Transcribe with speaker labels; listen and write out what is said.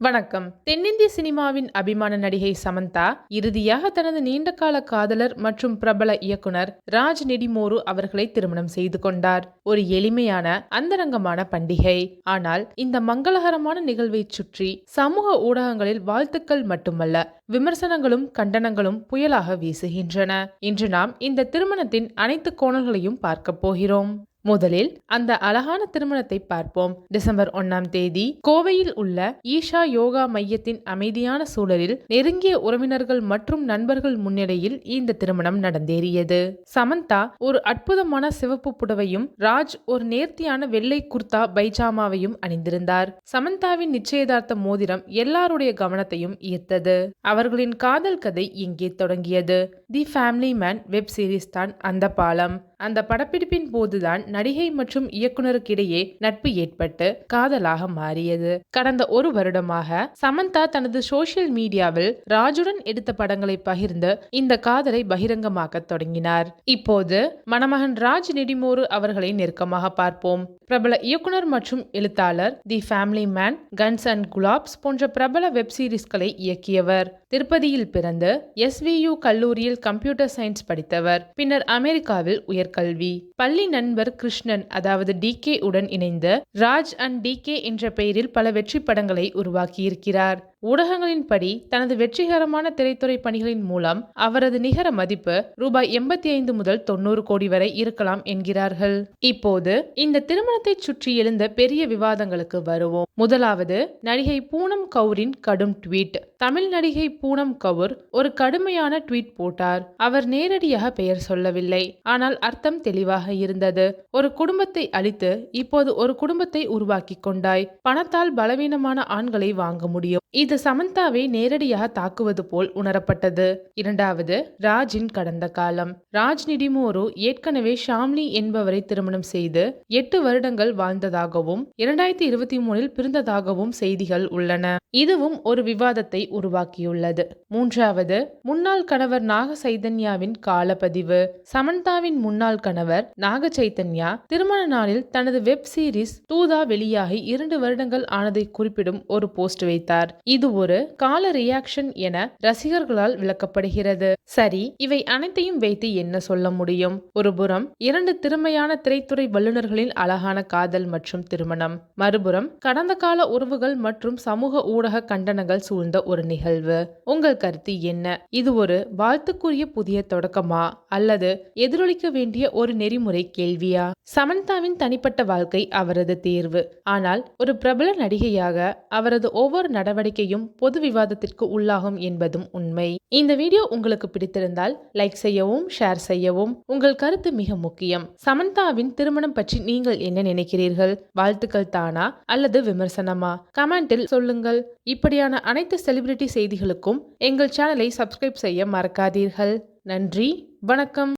Speaker 1: வணக்கம். தென்னிந்திய சினிமாவின் அபிமான நடிகை சமந்தா இறுதியாக தனது நீண்டகால காதலர் மற்றும் பிரபல இயக்குனர் ராஜ் நெடிமோரு அவர்களை திருமணம் செய்து கொண்டார். ஒரு எளிமையான அந்தரங்கமான பண்டிகை. ஆனால் இந்த மங்களகரமான நிகழ்வை சுற்றி சமூக ஊடகங்களில் வாழ்த்துக்கள் மட்டுமல்ல விமர்சனங்களும் கண்டனங்களும் புயலாக வீசுகின்றன. இன்று நாம் இந்த திருமணத்தின் அனைத்து கோணல்களையும் பார்க்க போகிறோம். முதலில் அந்த அழகான திருமணத்தை பார்ப்போம். டிசம்பர் ஒன்னாம் தேதி கோவையில் உள்ள ஈஷா யோகா மையத்தின் அமைதியான சூழலில் நெருங்கிய உறவினர்கள் மற்றும் நண்பர்கள் முன்னிலையில் இந்த திருமணம் நடந்தேறியது. சமந்தா ஒரு அற்புதமான சிவப்பு புடவையும் ராஜ் ஒரு நேர்த்தியான வெள்ளை குர்தா பைஜாமாவையும் அணிந்திருந்தார். சமந்தாவின் நிச்சயதார்த்த மோதிரம் எல்லாருடைய கவனத்தையும் ஈர்த்தது. அவர்களின் காதல் கதை இங்கே தொடங்கியது. The family man web series தான் அந்த பாலம். அந்த படப்பிடிப்பின் போதுதான் நடிகை மற்றும் இயக்குனருக்கிடையே நட்பு ஏற்பட்டு காதலாக மாறியது. கடந்த ஒரு வருடமாக சமந்தா தனது சோசியல் மீடியாவில் ராஜுடன் எடுத்த படங்களை பகிர்ந்து இந்த காதலை பகிரங்கமாக்க தொடங்கினார். இப்போது மணமகன் ராஜ் நெடிமோரு அவர்களை நெருக்கமாக பார்ப்போம். பிரபல இயக்குனர் மற்றும் எழுத்தாளர் the family man guns and Gulaabs போன்ற பிரபல வெப் சீரிஸ்களை இயக்கியவர். திருப்பதியில் பிறந்து எஸ்வியு கல்லூரியில் கம்ப்யூட்டர் சயின்ஸ் படித்தவர். பின்னர் அமெரிக்காவில் உயர் உயர்கல்வி பள்ளி நண்பர் கிருஷ்ணன் அதாவது டி கே உடன் இணைந்த ராஜ் அண்ட் டி கே என்ற பெயரில் பல வெற்றி படங்களை உருவாக்கியிருக்கிறார். ஊடகங்களின்படி தனது வெற்றிகரமான திரைத்துறை பணிகளின் மூலம் அவரது நிகர மதிப்பு ரூபாய் எண்பத்தி ஐந்து முதல் தொண்ணூறு கோடி வரை இருக்கலாம் என்கிறார்கள். இப்போது இந்த திருமணத்தை சுற்றி எழுந்த பெரிய விவாதங்களுக்கு வருவோம். முதலாவது நடிகை பூனம் கவுரின் கடும் ட்வீட். தமிழ் நடிகை பூனம் கவுர் ஒரு கடுமையான ட்வீட் போட்டார். அவர் நேரடியாக பெயர் சொல்லவில்லை. ஆனால் அர்த்தம் தெளிவாக இருந்தது. ஒரு குடும்பத்தை அழித்து இப்போது ஒரு குடும்பத்தை உருவாக்கி கொண்டாய். பணத்தால் பலவீனமான ஆண்களை வாங்க முடியும். இது சமந்தாவை நேரடியாக தாக்குவது போல் உணரப்பட்டது. இரண்டாவது ராஜின் கடந்த காலம். ராஜ் நிடிமோரு ஏற்கனவே ஷாம்லி என்பவரை திருமணம் செய்து எட்டு வருடங்கள் வாழ்ந்ததாகவும் இரண்டாயிரத்தி இருபத்தி மூணில் பிறந்ததாகவும் செய்திகள் உள்ளன. இதுவும் ஒரு விவாதத்தை உருவாக்கியுள்ளது. மூன்றாவது முன்னாள் கணவர் நாக சைதன்யாவின் காலப்பதிவு. சமந்தாவின் முன்னாள் கணவர் நாக சைதன்யா திருமண நாளில் தனது வெப் சீரிஸ் தூதா வெளியாகி இரண்டு வருடங்கள் ஆனதை குறிப்பிடும் ஒரு போஸ்ட் வைத்தார். இது ஒரு கால ரியாக்ஷன் என ரசிகர்களால் விளக்கப்படுகிறது. சரி இவை அனைத்தையும் வைத்து என்ன சொல்ல முடியும்? ஒருபுறம் இரண்டு திறமையான திரைத்துறை வல்லுநர்களின் அழகான காதல் மற்றும் திருமணம். மறுபுறம் கடந்த கால உறவுகள் மற்றும் சமூக ஊடக கண்டனங்கள் சூழ்ந்த ஒரு ஒரு நிகழ்வு. உங்கள் கருத்து என்ன? இது ஒரு வாழ்த்துக்குரிய புதிய தொடக்கமா? அல்லது எதிரொலிக்க வேண்டிய ஒரு நெறிமுறை கேள்வியா? சமந்தாவின் தனிப்பட்ட வாழ்க்கை அவரது தேர்வு. ஆனால் ஒரு பிரபல நடிகையாக அவரது ஒவ்வொரு நடவடிக்கையும் பொது விவாதத்திற்கு உள்ளாகும் என்பதும் உண்மை. இந்த வீடியோ உங்களுக்கு பிடித்திருந்தால் லைக் செய்யவும் ஷேர் செய்யவும் உங்கள் கருத்து மிக முக்கியம். சமந்தாவின் திருமணம் பற்றி நீங்கள் என்ன நினைக்கிறீர்கள்? வாழ்த்துக்கள் தானா? அல்லது விமர்சனமா? கமெண்டில் சொல்லுங்கள். இப்படியான அனைத்து செலிபிரிட்டி செய்திகளுக்கும் எங்கள் சேனலை சப்ஸ்கிரைப் செய்ய மறக்காதீர்கள். நன்றி வணக்கம்.